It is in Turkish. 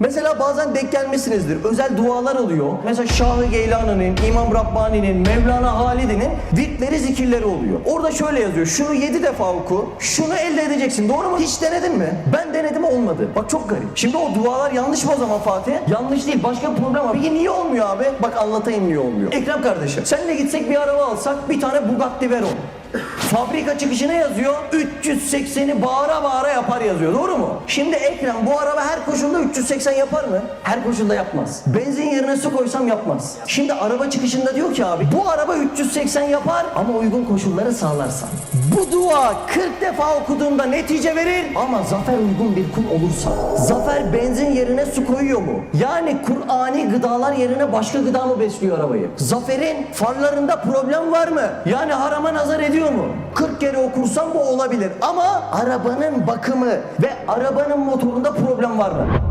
Mesela bazen denk gelmişsinizdir. Özel dualar oluyor. Mesela Şah-ı Geylani'nin, İmam Rabbani'nin, Mevlana Halidi'nin virtleri zikirleri oluyor. Orada şöyle yazıyor. Şunu yedi defa oku. Şunu elde edeceksin. Doğru mu? Hiç denedin mi? Ben denedim olmadı. Bak çok garip. Şimdi o dualar yanlış mı o zaman Fatih? Yanlış değil. Başka bir problem var. Peki niye olmuyor abi? Bak anlatayım niye olmuyor. Ekrem kardeşim. Seninle gitsek bir araba alsak bir tane Bugatti Veyron. Fabrika çıkışına yazıyor 380'i bağıra bağıra yapar yazıyor doğru mu? Şimdi Ekrem bu araba her koşulda 380 yapar mı? Her koşulda yapmaz. Benzin yerine su koysam yapmaz. Şimdi araba çıkışında diyor ki abi bu araba 380 yapar ama uygun koşulları sağlarsan. Bu dua 40 defa okuduğunda netice verir ama zafer uygun bir kul olursa. Zafer benzin yerine su koyuyor mu? Yani Kur'ani gıdalar yerine başka gıda mı besliyor arabayı? Zaferin farlarında problem var mı? Yani harama nazar ediyor mu? 40 kere okursam bu olabilir ama arabanın bakımı ve arabanın motorunda problem var mı?